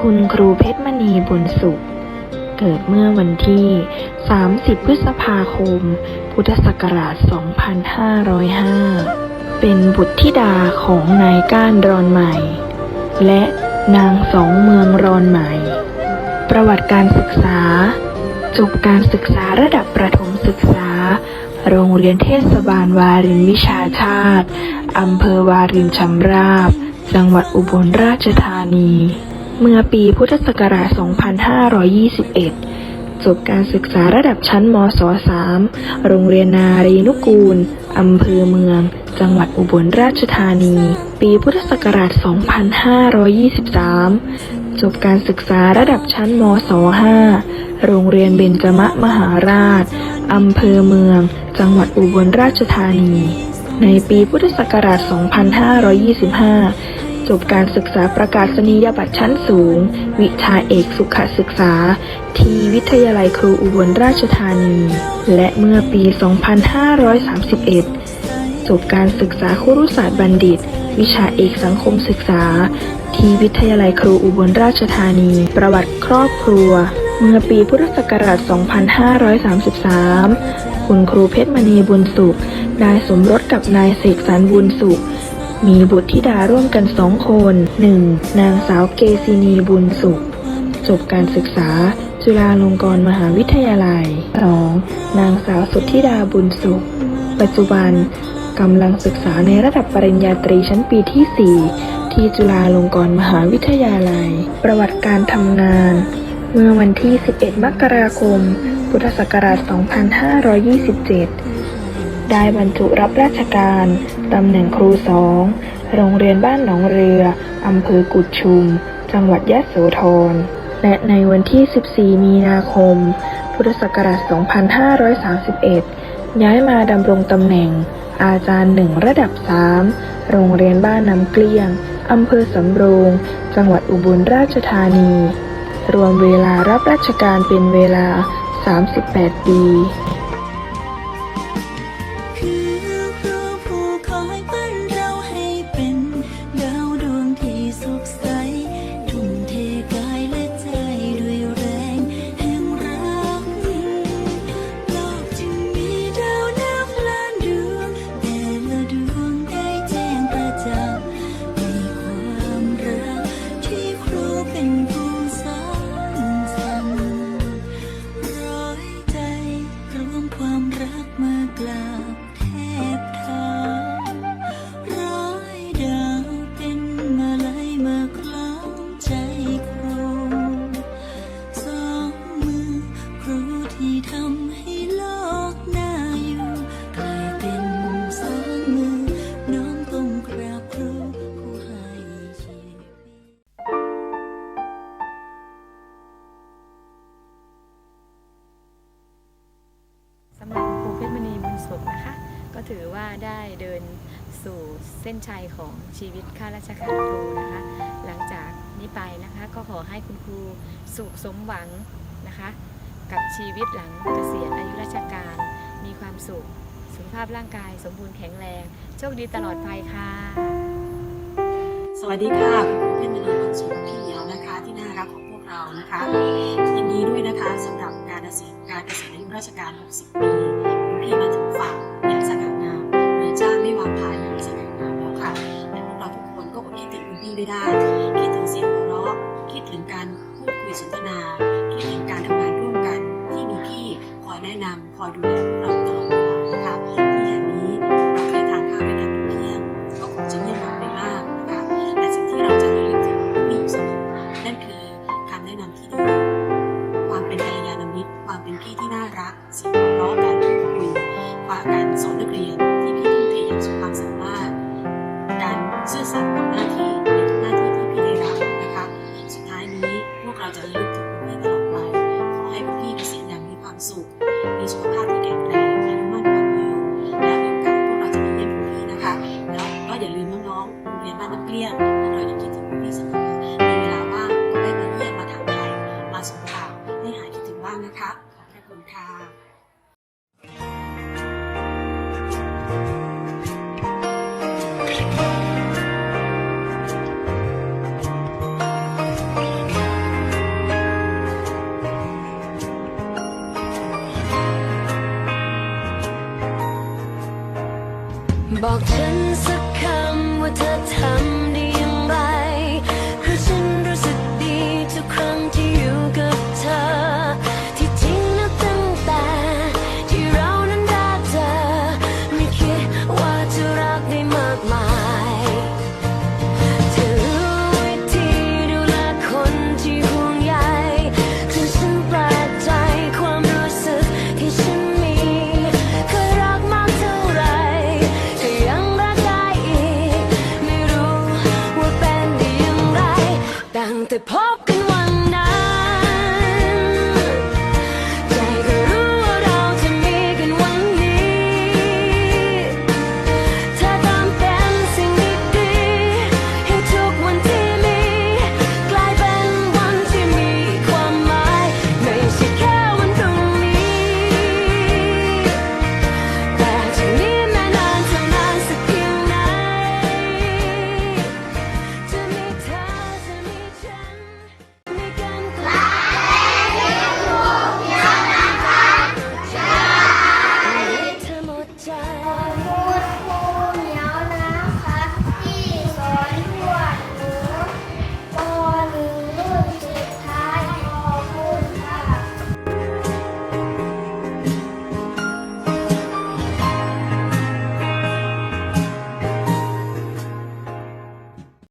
คุณครูเพชรมณีบุญสุข เกิดเมื่อวันที่ 30 พฤษภาคม พุทธศักราช 2505 เป็นบุตรธิดาของนายก้านรอนใหม่ และนางสองเมืองรอนใหม่ ประวัติการศึกษา จบการศึกษาระดับประถมศึกษา โรงเรียนเทศบาลวารินวิชาชาติ อำเภอวารินชำราบ จังหวัดอุบลราชธานี เมื่อปีพุทธศักราช 2521 จบการศึกษาระดับชั้นมศ .3 โรงเรียนนารีนุกูล อำเภอเมือง จังหวัดอุบลราชธานี ปีพุทธศักราช 2523 จบการศึกษาระดับชั้นมศ .5 โรงเรียนเบญจมะมหาราช อำเภอเมือง จังหวัดอุบลราชธานี ในปีพุทธศักราช 2525 จบการศึกษาประกาศนียบัตรชั้นสูง วิชาเอกสุขศึกษา ที่วิทยาลัยครูอุบลราชธานี และเมื่อปี 2531 จบการศึกษาครุศาสตร์บัณฑิต วิชาเอกสังคมศึกษา ที่วิทยาลัยครูอุบลราชธานี ประวัติครอบครัว เมื่อปีพุทธศักราช 2533 คุณครูเพชรมณีบุญสุข ได้สมรสกับนายเสกสรรบุญสุข มีบุตรธิดาร่วมกันสองคน 1. นางสาวเกซินีบุญสุข จบการศึกษา จุฬาลงกรณ์มหาวิทยาลัย 2. นางสาวสุทธิดาบุญสุข ปัจจุบันกำลังศึกษาในระดับปริญญาตรีชั้นปีที่ 4 ที่จุฬาลงกรณ์มหาวิทยาลัย ประวัติการทำงาน เมื่อวันที่ 11 มกราคม พุทธศักราช 2527 ได้บรรจุรับราชการตำแหน่งครูสองโรงเรียนบ้านหนองเรืออำเภอกุดชุม จังหวัดยะโสธร และในวันที่ 14 มีนาคม พุทธศักราช 2531 ย้ายมาดำรงตำแหน่ง อาจารย์หนึ่งระดับ 3 โรงเรียนบ้านน้ำเกลี้ยงอำเภอสำโรง จังหวัดอุบลราชธานี รวมเวลารับราชการเป็นเวลา 38 ปี กราบแทบเท้าร้อยดาวเป็นมาลัยมาคล้องใจครูสองมือครูที่ทำให้โลกน่า 26 นะคะ ก็ถือว่าได้เดินสู่เส้นชัยของชีวิตข้าราชการครูนะคะ หลังจากนี้ไปนะคะก็ขอให้คุณครูสุขสมหวังนะคะ กับชีวิตหลังเกษียณอายุราชการมีความสุข สุขภาพร่างกายสมบูรณ์แข็งแรง โชคดีตลอดไปค่ะ สวัสดีค่ะคุณครูเพื่อนาพันธ์สุขพี่เหมียวนะคะที่น่ารักของพวกเรานะคะยินดีด้วยนะคะสำหรับการเกษียณการเกษียณอายุราชการ 60 ปี ซื่อสัตย์ต่อหน้าที่ในทุกหน้าที่ที่พี่ได้รับนะคะ สุดท้ายนี้พวกเราจะระลึกถึงคุณพี่ตลอดไป ขอให้คุณพี่เกษียณอย่างมีความสุข มีสุขภาพที่แข็งแรงอายุมั่นขวัญยืนและมีโอกาสพวกเราจะไปเยี่ยมคุณพี่นะคะ แล้วก็อย่าลืมน้องๆโรงเรียนบ้านน้ำเกลี้ยงพวกเรายังคิดถึง บอกฉันสักคำว่าเธอทำ